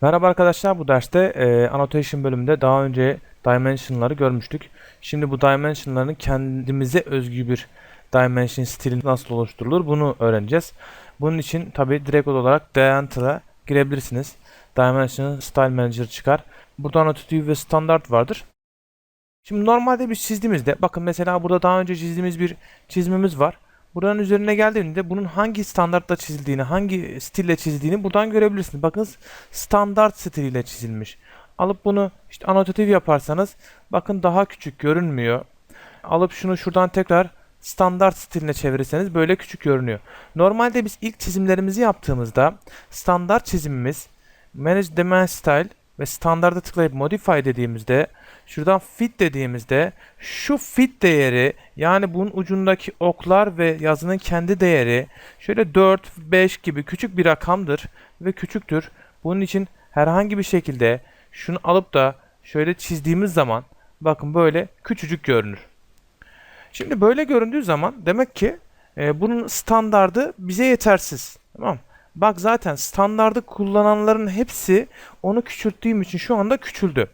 Merhaba arkadaşlar bu derste e, annotation bölümünde daha önce dimension'ları görmüştük. Şimdi bu dimension'ların kendimize özgü bir dimension stili nasıl oluşturulur bunu öğreneceğiz. Bunun için tabi direkt olarak Dimension'a girebilirsiniz. Dimension Style Manager çıkar. Burada annotative ve standart vardır. Şimdi normalde biz çizdiğimizde bakın mesela burada daha önce çizdiğimiz bir çizimimiz var. Buranın üzerine geldiğinde bunun hangi standartla çizildiğini, hangi stille çizildiğini buradan görebilirsiniz. Bakın standart stiliyle çizilmiş. Alıp bunu işte anotatif yaparsanız bakın daha küçük görünmüyor. Alıp şunu şuradan tekrar standart stiline çevirirseniz böyle küçük görünüyor. Normalde biz ilk çizimlerimizi yaptığımızda standart çizimimiz Manage Demand Style ve standarda tıklayıp Modify dediğimizde şuradan Fit dediğimizde şu fit değeri yani bunun ucundaki oklar ve yazının kendi değeri şöyle 4, 5 gibi küçük bir rakamdır ve küçüktür. Bunun için herhangi bir şekilde şunu alıp da şöyle çizdiğimiz zaman bakın böyle küçücük görünür. Şimdi böyle göründüğü zaman demek ki e, bunun standardı bize yetersiz. Tamam Bak zaten standardı kullananların hepsi onu küçülttüğüm için şu anda küçüldü.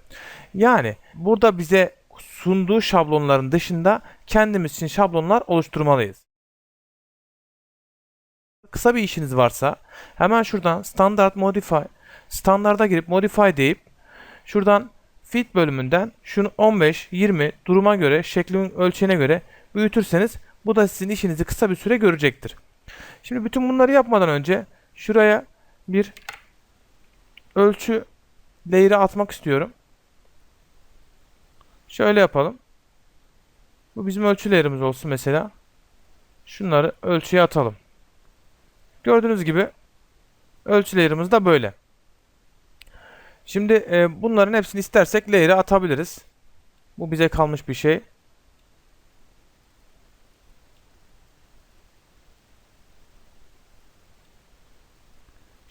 Yani burada bize sunduğu şablonların dışında kendimiz için şablonlar oluşturmalıyız. Kısa bir işiniz varsa hemen şuradan standart modify standarda girip modify deyip şuradan fit bölümünden şunu 15 20 duruma göre şeklin ölçeğine göre büyütürseniz bu da sizin işinizi kısa bir süre görecektir. Şimdi bütün bunları yapmadan önce şuraya bir ölçü layer'ı atmak istiyorum. Şöyle yapalım. Bu bizim ölçü layer'ımız olsun mesela. Şunları ölçüye atalım. Gördüğünüz gibi ölçü layer'ımız da böyle. Şimdi e, bunların hepsini istersek layer'a atabiliriz. Bu bize kalmış bir şey.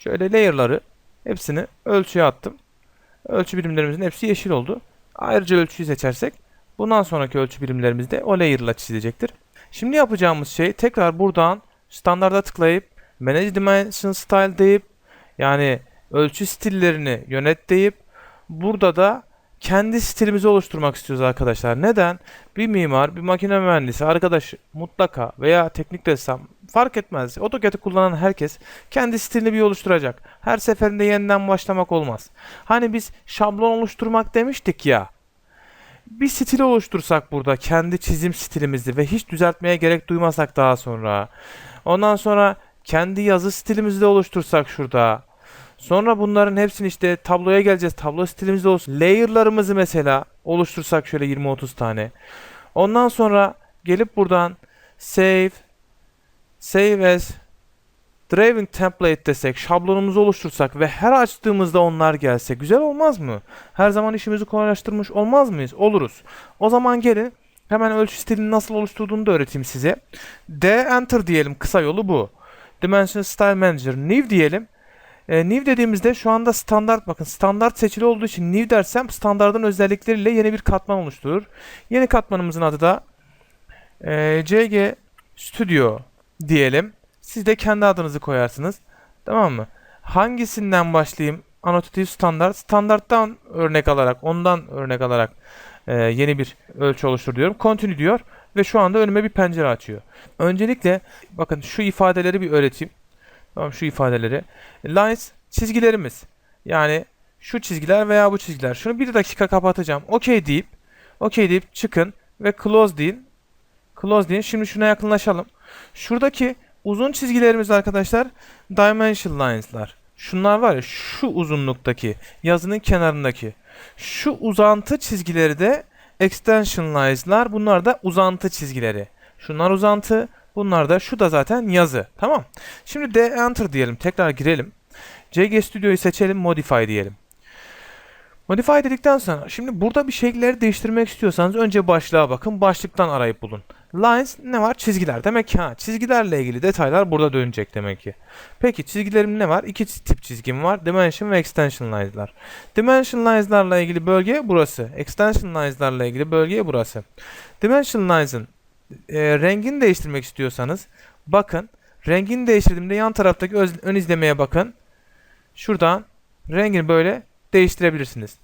Şöyle layer'ları hepsini ölçüye attım. Ölçü birimlerimizin hepsi yeşil oldu. Ayrıca ölçüyü seçersek bundan sonraki ölçü birimlerimiz de o layer ile çizilecektir. Şimdi yapacağımız şey tekrar buradan standarda tıklayıp Manage Dimension Style deyip yani ölçü stillerini yönet deyip burada da kendi stilimizi oluşturmak istiyoruz arkadaşlar. Neden? Bir mimar, bir makine mühendisi, arkadaş mutlaka veya teknik ressam fark etmez. AutoCAD'ı kullanan herkes kendi stilini bir oluşturacak. Her seferinde yeniden başlamak olmaz. Hani biz şablon oluşturmak demiştik ya. Bir stil oluştursak burada kendi çizim stilimizi ve hiç düzeltmeye gerek duymasak daha sonra. Ondan sonra kendi yazı stilimizi de oluştursak şurada. Sonra bunların hepsini işte tabloya geleceğiz. Tablo stilimizde olsun. Layer'larımızı mesela oluştursak şöyle 20-30 tane. Ondan sonra gelip buradan save save as driving template desek, şablonumuzu oluştursak ve her açtığımızda onlar gelse güzel olmaz mı? Her zaman işimizi kolaylaştırmış olmaz mıyız? Oluruz. O zaman gelin hemen ölçü stilini nasıl oluşturduğunu da öğreteyim size. D enter diyelim kısa yolu bu. Dimension Style Manager new diyelim. E, new dediğimizde şu anda standart bakın standart seçili olduğu için new dersem standartın özellikleriyle yeni bir katman oluşturur. Yeni katmanımızın adı da e, CG Studio diyelim. Siz de kendi adınızı koyarsınız. Tamam mı? Hangisinden başlayayım? Annotative standart. Standarttan örnek alarak, ondan örnek alarak e, yeni bir ölçü oluştur diyorum. Continue diyor ve şu anda önüme bir pencere açıyor. Öncelikle bakın şu ifadeleri bir öğreteyim. Tamam şu ifadeleri. Lines çizgilerimiz. Yani şu çizgiler veya bu çizgiler. Şunu bir dakika kapatacağım. OK deyip OK deyip çıkın ve close deyin. Close deyin. Şimdi şuna yakınlaşalım. Şuradaki uzun çizgilerimiz arkadaşlar dimension lines'lar. Şunlar var ya şu uzunluktaki yazının kenarındaki. Şu uzantı çizgileri de extension lines'lar. Bunlar da uzantı çizgileri. Şunlar uzantı, bunlar da şu da zaten yazı. Tamam. Şimdi D enter diyelim. Tekrar girelim. CG Studio'yu seçelim, modify diyelim. Modify dedikten sonra şimdi burada bir şeyleri değiştirmek istiyorsanız önce başlığa bakın. Başlıktan arayıp bulun. Lines ne var? Çizgiler. Demek ki ha çizgilerle ilgili detaylar burada dönecek demek ki. Peki çizgilerim ne var? İki tip çizgim var. Dimension ve Extension Lines'lar. Dimension Lines'larla ilgili bölge burası. Extension Lines'larla ilgili bölge burası. Dimension Lines'ın e, rengini değiştirmek istiyorsanız bakın rengini değiştirdiğimde yan taraftaki öz, ön izlemeye bakın. Şuradan rengini böyle değiştirebilirsiniz.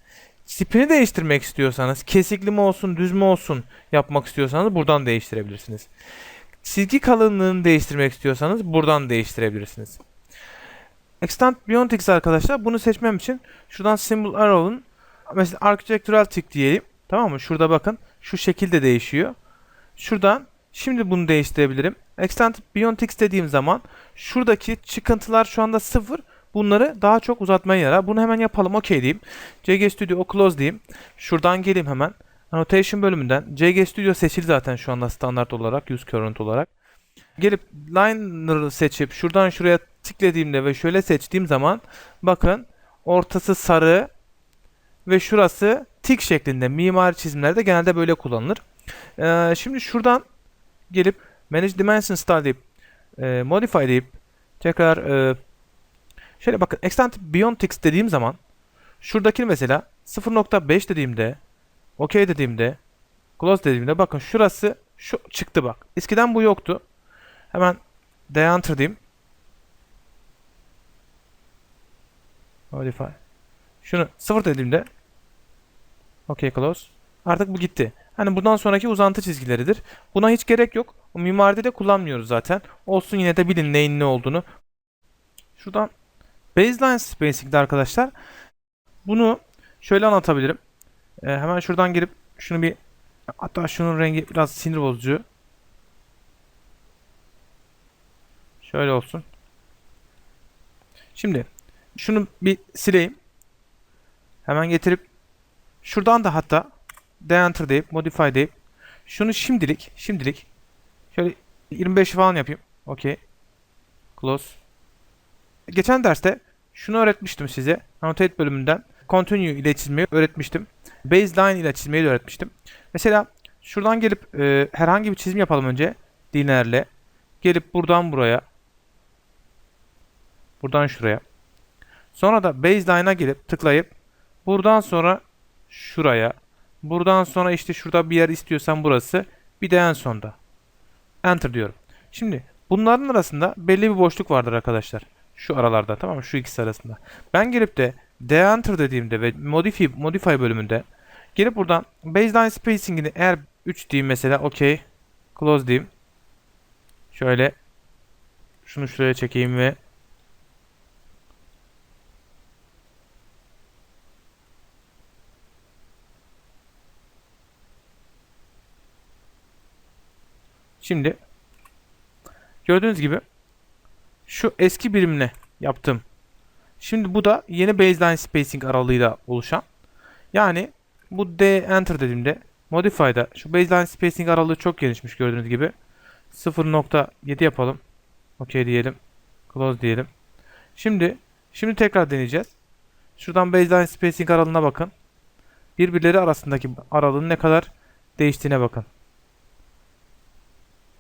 Tipini değiştirmek istiyorsanız, kesikli mi olsun, düz mü olsun yapmak istiyorsanız buradan değiştirebilirsiniz. Çizgi kalınlığını değiştirmek istiyorsanız buradan değiştirebilirsiniz. Extend Beyond X arkadaşlar bunu seçmem için şuradan Symbol Arrow'un mesela Architectural Tick diyelim. Tamam mı? Şurada bakın şu şekilde değişiyor. Şuradan şimdi bunu değiştirebilirim. Extend Beyond X dediğim zaman şuradaki çıkıntılar şu anda sıfır. Bunları daha çok uzatmaya yarar. Bunu hemen yapalım. OK diyeyim. CG Studio Close diyeyim. Şuradan geleyim hemen. Annotation bölümünden. CG Studio seçili zaten şu anda standart olarak. Use Current olarak. Gelip Liner'ı seçip şuradan şuraya tıkladığımda ve şöyle seçtiğim zaman bakın ortası sarı ve şurası tik şeklinde. Mimari çizimlerde genelde böyle kullanılır. Ee, şimdi şuradan gelip Manage Dimension Style deyip e, Modify deyip tekrar e, şöyle bakın Extend Beyond Text dediğim zaman şuradaki mesela 0.5 dediğimde OK dediğimde Close dediğimde bakın şurası şu çıktı bak. Eskiden bu yoktu. Hemen Deenter diyeyim. Modify. Şunu 0 dediğimde OK Close. Artık bu gitti. Hani bundan sonraki uzantı çizgileridir. Buna hiç gerek yok. O mimaride de kullanmıyoruz zaten. Olsun yine de bilin neyin ne olduğunu. Şuradan Baseline Spacing'de arkadaşlar bunu şöyle anlatabilirim. Ee, hemen şuradan girip şunu bir hatta şunun rengi biraz sinir bozucu. Şöyle olsun. Şimdi şunu bir sileyim. Hemen getirip şuradan da hatta deenter deyip modify deyip şunu şimdilik şimdilik şöyle 25 falan yapayım. Okey. Close. Geçen derste şunu öğretmiştim size. Annotate bölümünden. Continue ile çizmeyi öğretmiştim. Baseline ile çizmeyi de öğretmiştim. Mesela şuradan gelip e, herhangi bir çizim yapalım önce. Lineerle. Gelip buradan buraya. Buradan şuraya. Sonra da baseline'a gelip tıklayıp buradan sonra şuraya. Buradan sonra işte şurada bir yer istiyorsan burası. Bir de en sonda. Enter diyorum. Şimdi bunların arasında belli bir boşluk vardır arkadaşlar. Şu aralarda tamam mı? Şu ikisi arasında. Ben gelip de de-enter dediğimde ve modify, modify bölümünde gelip buradan baseline spacing'ini eğer 3 diyeyim mesela okey close diyeyim. Şöyle şunu şuraya çekeyim ve Şimdi gördüğünüz gibi şu eski birimle yaptım. Şimdi bu da yeni baseline spacing aralığıyla oluşan. Yani bu D enter dediğimde modify'da şu baseline spacing aralığı çok genişmiş gördüğünüz gibi. 0.7 yapalım. OK diyelim. Close diyelim. Şimdi şimdi tekrar deneyeceğiz. Şuradan baseline spacing aralığına bakın. Birbirleri arasındaki aralığın ne kadar değiştiğine bakın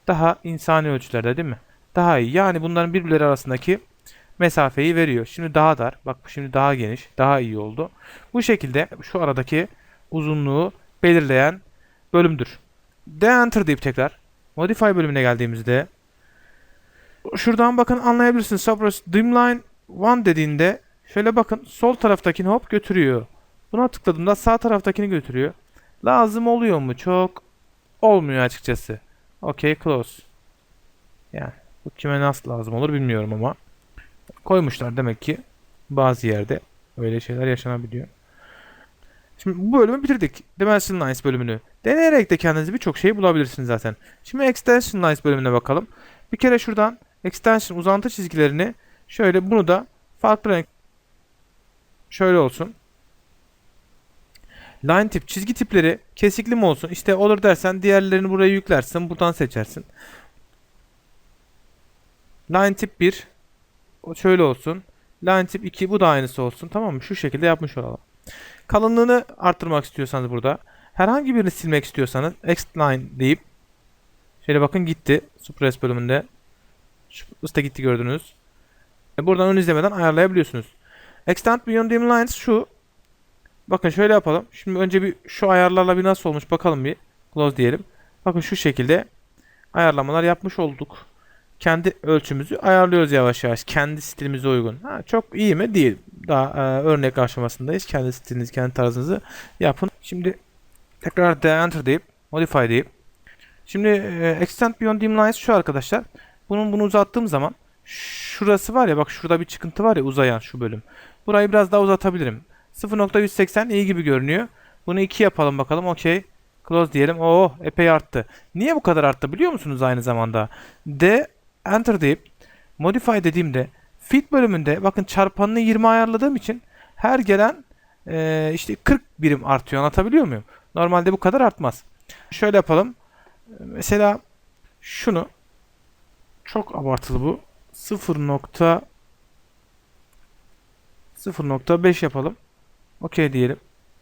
daha insani ölçülerde değil mi? Daha iyi. Yani bunların birbirleri arasındaki mesafeyi veriyor. Şimdi daha dar. Bak şimdi daha geniş. Daha iyi oldu. Bu şekilde şu aradaki uzunluğu belirleyen bölümdür. De-enter deyip tekrar modify bölümüne geldiğimizde şuradan bakın anlayabilirsiniz. Suppress Dimline 1 dediğinde şöyle bakın sol taraftakini hop götürüyor. Buna tıkladığımda sağ taraftakini götürüyor. Lazım oluyor mu? Çok olmuyor açıkçası. Okay close. Yani bu kime nasıl lazım olur bilmiyorum ama koymuşlar demek ki bazı yerde öyle şeyler yaşanabiliyor. Şimdi bu bölümü bitirdik. Dimension Lines bölümünü. Deneyerek de kendinizi birçok şey bulabilirsiniz zaten. Şimdi Extension Lines bölümüne bakalım. Bir kere şuradan Extension uzantı çizgilerini şöyle bunu da farklı renk şöyle olsun. Line tip çizgi tipleri kesikli mi olsun? İşte olur dersen diğerlerini buraya yüklersin. Buradan seçersin. Line tip 1 o şöyle olsun. Line tip 2 bu da aynısı olsun. Tamam mı? Şu şekilde yapmış olalım. Kalınlığını arttırmak istiyorsanız burada herhangi birini silmek istiyorsanız X line deyip şöyle bakın gitti. Suppress bölümünde. Şu gitti gördünüz. E buradan ön izlemeden ayarlayabiliyorsunuz. Extend Beyond Dim Lines şu Bakın şöyle yapalım. Şimdi önce bir şu ayarlarla bir nasıl olmuş bakalım bir. Close diyelim. Bakın şu şekilde ayarlamalar yapmış olduk. Kendi ölçümüzü ayarlıyoruz yavaş yavaş. Kendi stilimize uygun. Ha, çok iyi mi? Değil. Daha e, örnek aşamasındayız. Kendi stilinizi, kendi tarzınızı yapın. Şimdi tekrar de enter deyip modify deyip Şimdi e, extend beyond dim lines şu arkadaşlar. Bunun bunu uzattığım zaman şurası var ya bak şurada bir çıkıntı var ya uzayan şu bölüm. Burayı biraz daha uzatabilirim. 0.180 iyi gibi görünüyor. Bunu 2 yapalım bakalım. Okey. Close diyelim. Oo epey arttı. Niye bu kadar arttı biliyor musunuz aynı zamanda? D enter deyip modify dediğimde fit bölümünde bakın çarpanını 20 ayarladığım için her gelen e, işte 40 birim artıyor. Anlatabiliyor muyum? Normalde bu kadar artmaz. Şöyle yapalım. Mesela şunu çok abartılı bu. 0. 0.5 yapalım. OK diyelim.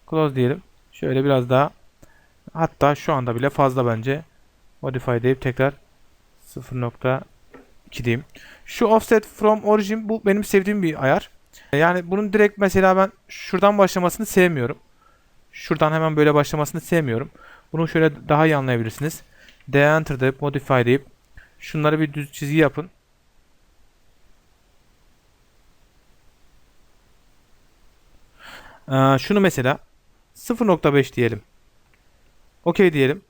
Close diyelim. Şöyle biraz daha hatta şu anda bile fazla bence. Modify deyip tekrar 0.2 diyeyim. Şu offset from origin bu benim sevdiğim bir ayar. Yani bunun direkt mesela ben şuradan başlamasını sevmiyorum. Şuradan hemen böyle başlamasını sevmiyorum. Bunu şöyle daha iyi anlayabilirsiniz. D enter deyip modify deyip şunları bir düz çizgi yapın. Ee, şunu mesela 0.5 diyelim. OK diyelim.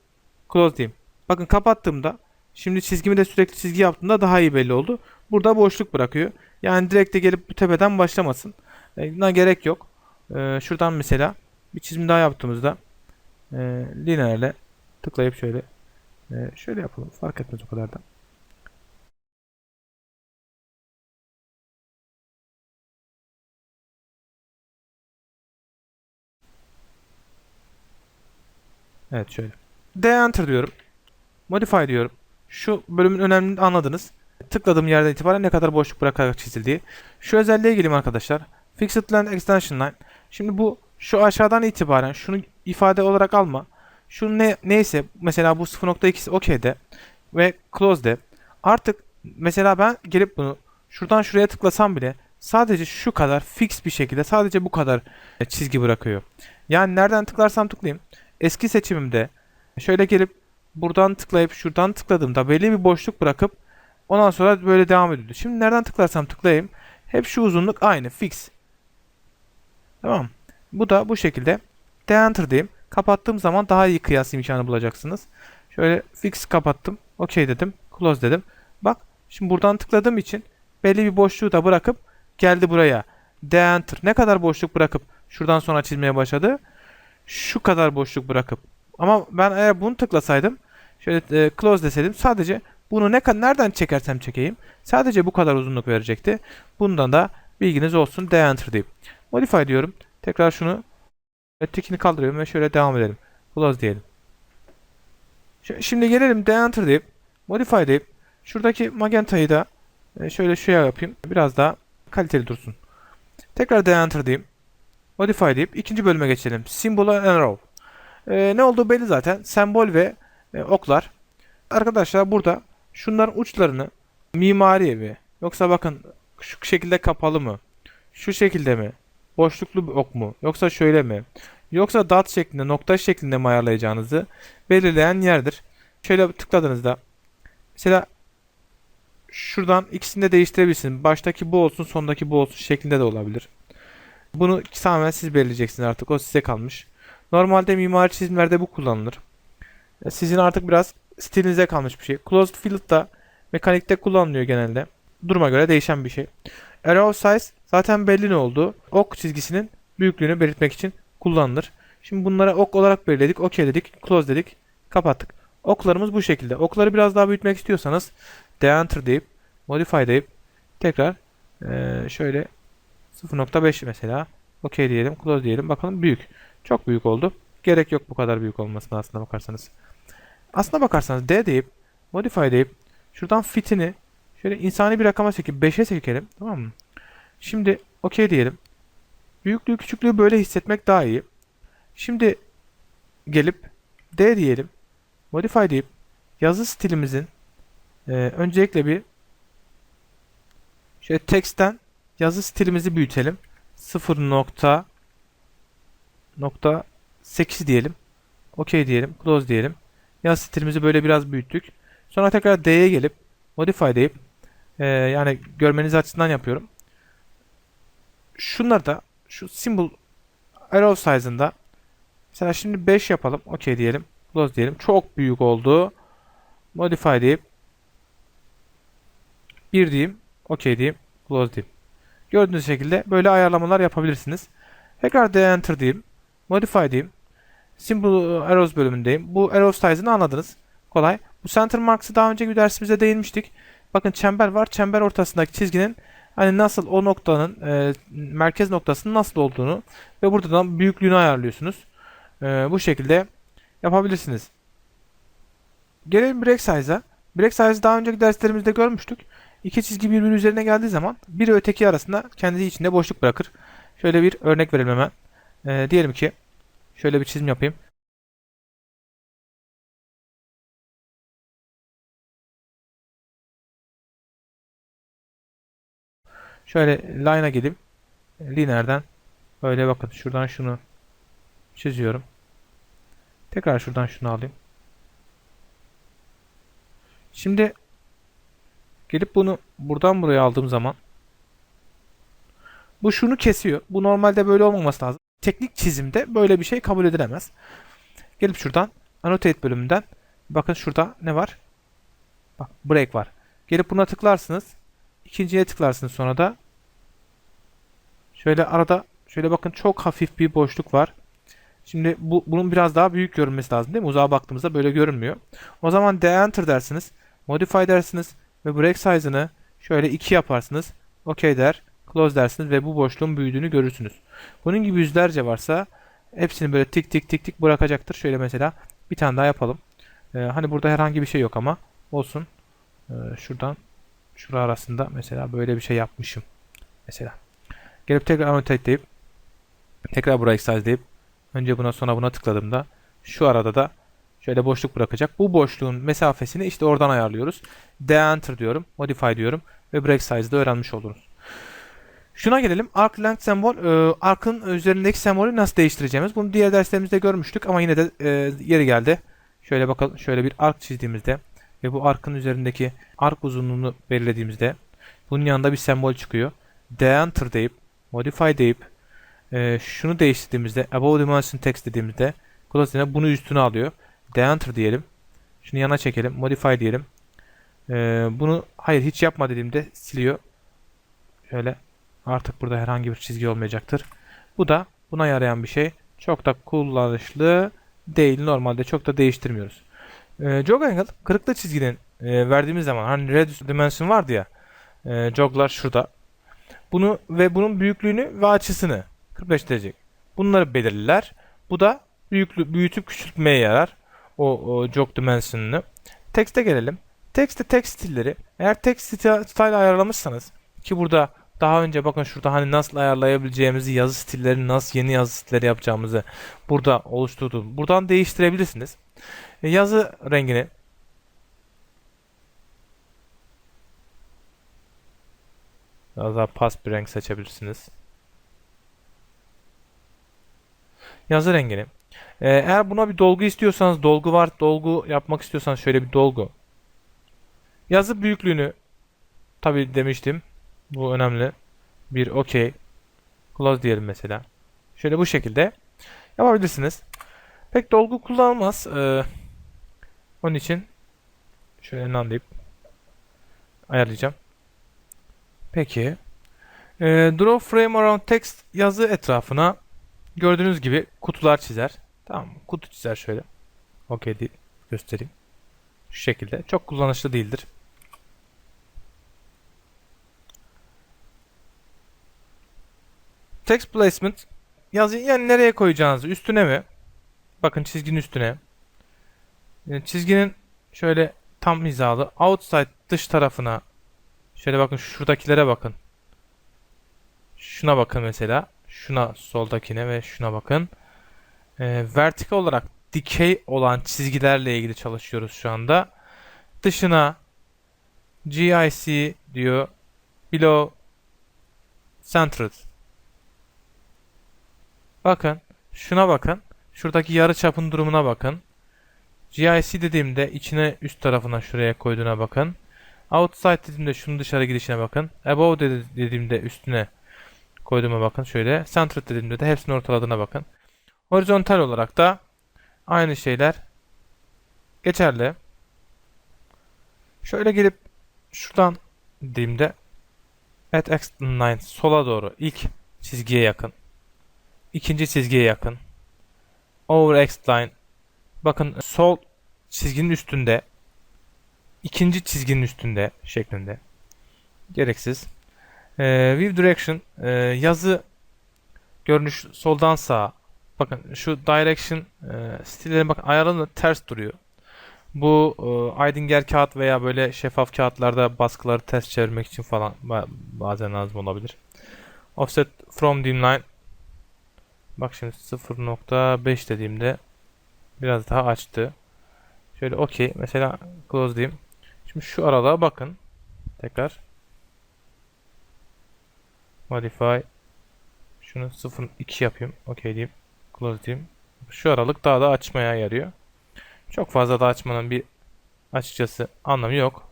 Close diyeyim. Bakın kapattığımda şimdi çizgimi de sürekli çizgi yaptığımda daha iyi belli oldu. Burada boşluk bırakıyor. Yani direkt de gelip bu tepeden başlamasın. E, buna gerek yok. E, şuradan mesela bir çizim daha yaptığımızda e, lineerle tıklayıp şöyle e, şöyle yapalım. Fark etmez o kadar da. Evet şöyle. D enter diyorum. Modify diyorum. Şu bölümün önemini anladınız. Tıkladığım yerden itibaren ne kadar boşluk bırakarak çizildiği. Şu özelliğe geleyim arkadaşlar. Fixed Length Extension Line. Şimdi bu şu aşağıdan itibaren şunu ifade olarak alma. Şu ne neyse mesela bu 0.2 okey'de ve close'de. Artık mesela ben gelip bunu şuradan şuraya tıklasam bile sadece şu kadar fix bir şekilde sadece bu kadar çizgi bırakıyor. Yani nereden tıklarsam tıklayayım. Eski seçimimde şöyle gelip buradan tıklayıp şuradan tıkladığımda belli bir boşluk bırakıp ondan sonra böyle devam ediyordu. Şimdi nereden tıklarsam tıklayayım hep şu uzunluk aynı fix. Tamam. Bu da bu şekilde. De enter diyeyim. Kapattığım zaman daha iyi kıyas imkanı bulacaksınız. Şöyle fix kapattım. OK dedim. Close dedim. Bak şimdi buradan tıkladığım için belli bir boşluğu da bırakıp geldi buraya. De enter. Ne kadar boşluk bırakıp şuradan sonra çizmeye başladı. Şu kadar boşluk bırakıp. Ama ben eğer bunu tıklasaydım şöyle e, close deseydim sadece bunu ne nereden çekersem çekeyim sadece bu kadar uzunluk verecekti. Bundan da bilginiz olsun. De enter deyip. Modify diyorum. Tekrar şunu ve tikini kaldırıyorum ve şöyle devam edelim. Close diyelim. Şimdi gelelim de enter deyip modify deyip şuradaki magentayı da e, şöyle şuraya yapayım. Biraz daha kaliteli dursun. Tekrar de enter diyeyim. Modify deyip ikinci bölüme geçelim. Symbol and arrow. Ee, ne olduğu belli zaten. Sembol ve e, oklar. Arkadaşlar burada şunların uçlarını mimari mi? Yoksa bakın şu şekilde kapalı mı? Şu şekilde mi? boşluklu bir ok mu? Yoksa şöyle mi? Yoksa dot şeklinde, nokta şeklinde mi ayarlayacağınızı belirleyen yerdir. Şöyle tıkladığınızda mesela şuradan ikisini de değiştirebilirsiniz. Baştaki bu olsun, sondaki bu olsun şeklinde de olabilir. Bunu tamamen siz belirleyeceksiniz artık. O size kalmış. Normalde mimari çizimlerde bu kullanılır. Sizin artık biraz stilinize kalmış bir şey. Closed field da mekanikte kullanılıyor genelde. Duruma göre değişen bir şey. Arrow size zaten belli ne oldu. Ok çizgisinin büyüklüğünü belirtmek için kullanılır. Şimdi bunlara ok olarak belirledik. OK dedik. Close dedik. Kapattık. Oklarımız bu şekilde. Okları biraz daha büyütmek istiyorsanız de enter deyip modify deyip tekrar ee, şöyle 0.5 mesela OK diyelim. Close diyelim. Bakalım büyük. Çok büyük oldu. Gerek yok bu kadar büyük olmasına aslına bakarsanız. Aslına bakarsanız D deyip modify deyip şuradan fitini Şöyle insani bir rakama çekip 5'e çekelim. Tamam mı? Şimdi okey diyelim. Büyüklüğü küçüklüğü böyle hissetmek daha iyi. Şimdi gelip D diyelim. Modify deyip yazı stilimizin e, öncelikle bir şöyle text'ten yazı stilimizi büyütelim. 0 nokta nokta 8 diyelim. OK diyelim. Close diyelim. Yazı stilimizi böyle biraz büyüttük. Sonra tekrar D'ye gelip modify deyip e, yani görmeniz açısından yapıyorum. Şunları da şu symbol arrow size'ında mesela şimdi 5 yapalım. Okey diyelim. Close diyelim. Çok büyük oldu. Modify deyip 1 diyeyim. Okey diyeyim. Close diyeyim. Gördüğünüz şekilde böyle ayarlamalar yapabilirsiniz. Tekrar de enter diyeyim. Modify diyeyim. Symbol arrows bölümündeyim. Bu arrow size'ını anladınız. Kolay. Bu center marks'ı daha önceki bir dersimizde değinmiştik. Bakın çember var. Çember ortasındaki çizginin hani nasıl o noktanın e, merkez noktasının nasıl olduğunu ve buradan büyüklüğünü ayarlıyorsunuz. E, bu şekilde yapabilirsiniz. Gelelim break size'a. Break size daha önceki derslerimizde görmüştük. İki çizgi birbirinin üzerine geldiği zaman biri öteki arasında kendi içinde boşluk bırakır. Şöyle bir örnek verelim hemen. E, diyelim ki şöyle bir çizim yapayım. Şöyle line'a gelip lineer'den böyle bakın şuradan şunu çiziyorum. Tekrar şuradan şunu alayım. Şimdi gelip bunu buradan buraya aldığım zaman bu şunu kesiyor. Bu normalde böyle olmaması lazım. Teknik çizimde böyle bir şey kabul edilemez. Gelip şuradan annotate bölümünden bakın şurada ne var? Bak break var. Gelip buna tıklarsınız. İkinciye tıklarsınız sonra da şöyle arada şöyle bakın çok hafif bir boşluk var. Şimdi bu, bunun biraz daha büyük görünmesi lazım değil mi? Uzağa baktığımızda böyle görünmüyor. O zaman de enter dersiniz. Modify dersiniz ve break size'ını şöyle 2 yaparsınız. OK der. Close dersiniz ve bu boşluğun büyüdüğünü görürsünüz. Bunun gibi yüzlerce varsa hepsini böyle tik tik tik tik bırakacaktır. Şöyle mesela bir tane daha yapalım. Ee, hani burada herhangi bir şey yok ama olsun. Ee, şuradan şura arasında mesela böyle bir şey yapmışım. Mesela. Gelip tekrar annotate deyip tekrar break size deyip önce buna sonra buna tıkladığımda şu arada da şöyle boşluk bırakacak. Bu boşluğun mesafesini işte oradan ayarlıyoruz. De enter diyorum, modify diyorum ve break size'da öğrenmiş oluruz. Şuna gelelim. Arc length sembol, e, arc'ın üzerindeki sembolü nasıl değiştireceğimiz. Bunu diğer derslerimizde görmüştük ama yine de e, yeri geldi. Şöyle bakalım. Şöyle bir arc çizdiğimizde ve bu arc'ın üzerindeki arc uzunluğunu belirlediğimizde bunun yanında bir sembol çıkıyor. De enter deyip, modify deyip e, şunu değiştirdiğimizde above dimension text dediğimizde close bunu üstüne alıyor. De enter diyelim. Şunu yana çekelim. Modify diyelim. E, bunu hayır hiç yapma dediğimde siliyor. Şöyle Artık burada herhangi bir çizgi olmayacaktır. Bu da buna yarayan bir şey. Çok da kullanışlı değil. Normalde çok da değiştirmiyoruz. E, jog angle kırıklı çizginin e, verdiğimiz zaman hani reduce dimension vardı ya e, joglar şurada. Bunu ve bunun büyüklüğünü ve açısını 45 derece. Bunları belirler. Bu da büyüklü, büyütüp küçültmeye yarar. O, o jog dimension'ını. Text'e gelelim. Text'te text stilleri. Eğer text style ayarlamışsanız ki burada daha önce bakın şurada hani nasıl ayarlayabileceğimizi, yazı stillerini nasıl yeni yazı stilleri yapacağımızı burada oluşturdum. Buradan değiştirebilirsiniz. E, yazı rengini biraz daha pas bir renk seçebilirsiniz. Yazı rengini. E, eğer buna bir dolgu istiyorsanız dolgu var. Dolgu yapmak istiyorsanız şöyle bir dolgu. Yazı büyüklüğünü tabi demiştim. Bu önemli. Bir OK. Close diyelim mesela. Şöyle bu şekilde yapabilirsiniz. Pek dolgu kullanılmaz. Ee, onun için şöyle none ayarlayacağım. Peki. Ee, draw frame around text yazı etrafına gördüğünüz gibi kutular çizer. Tamam Kutu çizer şöyle. OK değil. Göstereyim. Şu şekilde. Çok kullanışlı değildir. Text placement yazıyı yani nereye koyacağınızı üstüne mi? Bakın çizginin üstüne. Yani çizginin şöyle tam hizalı outside dış tarafına şöyle bakın şuradakilere bakın. Şuna bakın mesela. Şuna soldakine ve şuna bakın. Ee, vertikal olarak dikey olan çizgilerle ilgili çalışıyoruz şu anda. Dışına GIC diyor. Below centered. Bakın. Şuna bakın. Şuradaki yarı çapın durumuna bakın. GIC dediğimde içine üst tarafına şuraya koyduğuna bakın. Outside dediğimde şunun dışarı gidişine bakın. Above dedi- dediğimde üstüne koyduğuma bakın şöyle. Centered dediğimde de hepsini ortaladığına bakın. Horizontal olarak da aynı şeyler geçerli. Şöyle gelip şuradan dediğimde at x line sola doğru ilk çizgiye yakın. İkinci çizgiye yakın. Over x line bakın sol çizginin üstünde ikinci çizginin üstünde şeklinde. Gereksiz. Ee, view direction e, yazı görünüş soldan sağa. Bakın şu direction e, stillerin bakın ayarları ters duruyor. Bu e, Aydinger kağıt veya böyle şeffaf kağıtlarda baskıları ters çevirmek için falan ba- bazen lazım olabilir. Offset from dim line Bak şimdi 0.5 dediğimde biraz daha açtı. Şöyle okey. Mesela close diyeyim. Şimdi şu aralığa bakın. Tekrar. Modify. Şunu 0.2 yapayım. Okey diyeyim. Close diyeyim. Şu aralık daha da açmaya yarıyor. Çok fazla da açmanın bir açıkçası anlamı yok.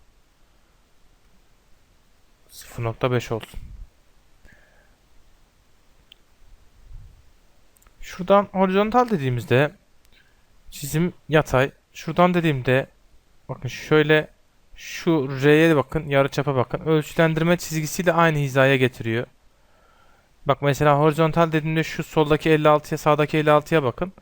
0.5 olsun. Şuradan horizontal dediğimizde çizim yatay. Şuradan dediğimde bakın şöyle şu R'ye bakın, yarıçapa bakın. Ölçülendirme çizgisiyle aynı hizaya getiriyor. Bak mesela horizontal dediğimde şu soldaki 56'ya sağdaki 56'ya bakın.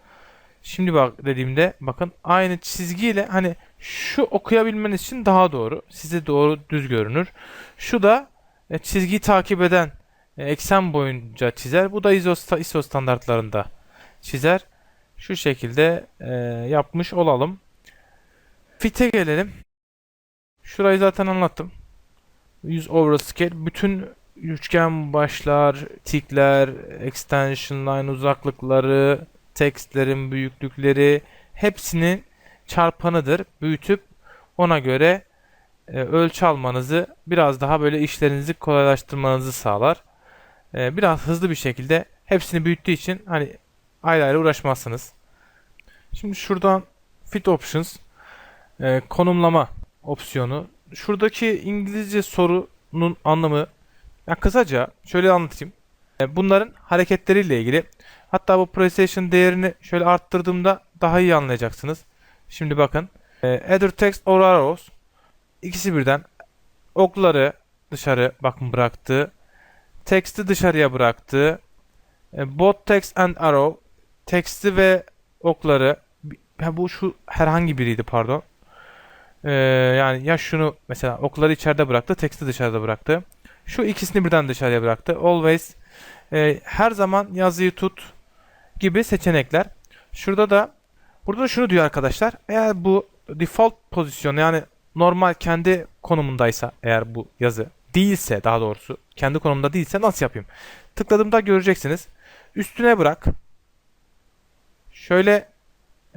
Şimdi bak dediğimde bakın aynı çizgiyle hani şu okuyabilmeniz için daha doğru. Size doğru düz görünür. Şu da e, çizgiyi takip eden eksen boyunca çizer. Bu da ISO, ISO standartlarında çizer. Şu şekilde e, yapmış olalım. Fit'e gelelim. Şurayı zaten anlattım. 100 overall scale. Bütün üçgen başlar, tikler, extension line uzaklıkları, tekstlerin büyüklükleri hepsinin çarpanıdır. Büyütüp ona göre e, ölçü almanızı biraz daha böyle işlerinizi kolaylaştırmanızı sağlar. E, biraz hızlı bir şekilde hepsini büyüttüğü için hani ayrı ayrı uğraşmazsınız. Şimdi şuradan fit options e, konumlama opsiyonu. Şuradaki İngilizce sorunun anlamı ya kısaca şöyle anlatayım. E, Bunların hareketleriyle ilgili. Hatta bu PlayStation değerini şöyle arttırdığımda daha iyi anlayacaksınız. Şimdi bakın. E, Either text or arrows. İkisi birden okları dışarı bakın bıraktı. Text'i dışarıya bıraktı. E, Both text and arrow. Text'i ve okları ha, bu şu herhangi biriydi pardon. E, yani ya şunu mesela okları içeride bıraktı, text'i dışarıda bıraktı. Şu ikisini birden dışarıya bıraktı. Always e, her zaman yazıyı tut gibi seçenekler. Şurada da burada da şunu diyor arkadaşlar. Eğer bu default pozisyon yani normal kendi konumundaysa eğer bu yazı değilse daha doğrusu kendi konumunda değilse nasıl yapayım? Tıkladığımda göreceksiniz. Üstüne bırak. Şöyle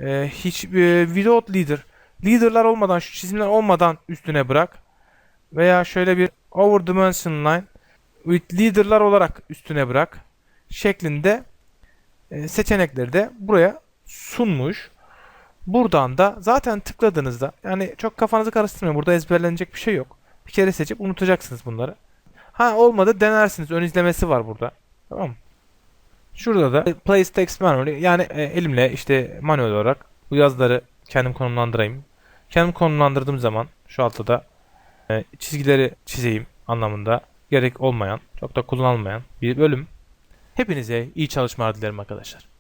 e, hiç e, without leader leader'lar olmadan şu çizimler olmadan üstüne bırak. Veya şöyle bir over dimension line with leader'lar olarak üstüne bırak şeklinde e, seçenekleri de buraya sunmuş. Buradan da zaten tıkladığınızda yani çok kafanızı karıştırmayın. Burada ezberlenecek bir şey yok. Bir kere seçip unutacaksınız bunları. Ha olmadı denersiniz. Ön izlemesi var burada. Tamam mı? Şurada da place text manually yani e, elimle işte manuel olarak bu yazıları kendim konumlandırayım. Kendim konumlandırdığım zaman şu altta da e, çizgileri çizeyim anlamında gerek olmayan, çok da kullanılmayan bir bölüm. Hepinize iyi çalışmalar dilerim arkadaşlar.